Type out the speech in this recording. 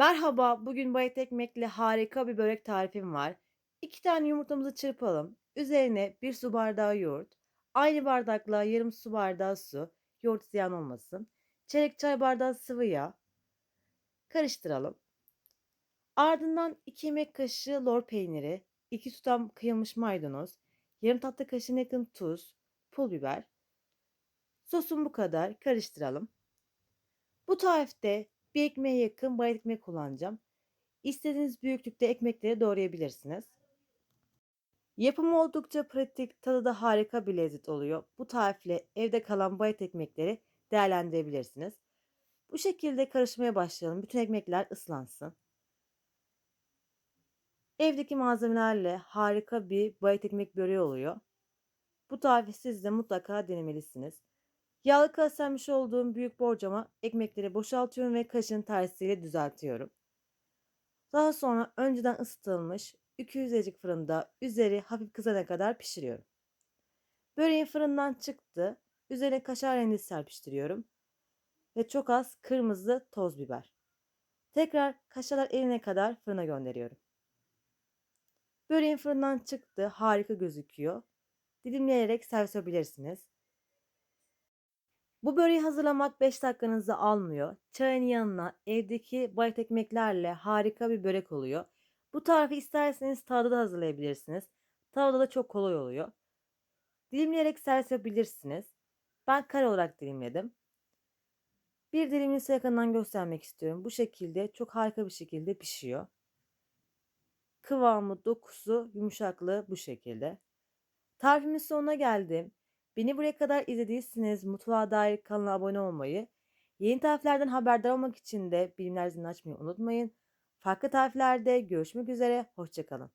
Merhaba, bugün bayat ekmekle harika bir börek tarifim var. 2 tane yumurtamızı çırpalım. Üzerine 1 su bardağı yoğurt, aynı bardakla yarım su bardağı su, yoğurt ziyan olmasın. Çeyrek çay bardağı sıvı yağ. Karıştıralım. Ardından 2 yemek kaşığı lor peyniri, 2 tutam kıyılmış maydanoz, yarım tatlı kaşığına yakın tuz, pul biber. Sosum bu kadar. Karıştıralım. Bu tarifte bir ekmeğe yakın bayat ekmek kullanacağım. İstediğiniz büyüklükte ekmekleri doğrayabilirsiniz. Yapımı oldukça pratik, tadı da harika bir lezzet oluyor. Bu tarifle evde kalan bayat ekmekleri değerlendirebilirsiniz. Bu şekilde karışmaya başlayalım. Bütün ekmekler ıslansın. Evdeki malzemelerle harika bir bayat ekmek böreği oluyor. Bu tarifi siz de mutlaka denemelisiniz. Yağlı kaslenmiş olduğum büyük borcama ekmekleri boşaltıyorum ve kaşığın tersiyle düzeltiyorum. Daha sonra önceden ısıtılmış 200 derecelik fırında üzeri hafif kızana kadar pişiriyorum. Böreğin fırından çıktı. Üzerine kaşar rendesi serpiştiriyorum. Ve çok az kırmızı toz biber. Tekrar kaşarlar erine kadar fırına gönderiyorum. Böreğin fırından çıktı. Harika gözüküyor. Dilimleyerek servis edebilirsiniz. Bu böreği hazırlamak 5 dakikanızı almıyor. Çayın yanına evdeki bayat ekmeklerle harika bir börek oluyor. Bu tarifi isterseniz tavada da hazırlayabilirsiniz. Tavada da çok kolay oluyor. Dilimleyerek servis yapabilirsiniz. Ben kare olarak dilimledim. Bir dilimini ise yakından göstermek istiyorum. Bu şekilde çok harika bir şekilde pişiyor. Kıvamı, dokusu, yumuşaklığı bu şekilde. Tarifimin sonuna geldim. Beni buraya kadar izlediyseniz mutfağa dair kanala abone olmayı, yeni tariflerden haberdar olmak için de bilimler zilini açmayı unutmayın. Farklı tariflerde görüşmek üzere, hoşçakalın.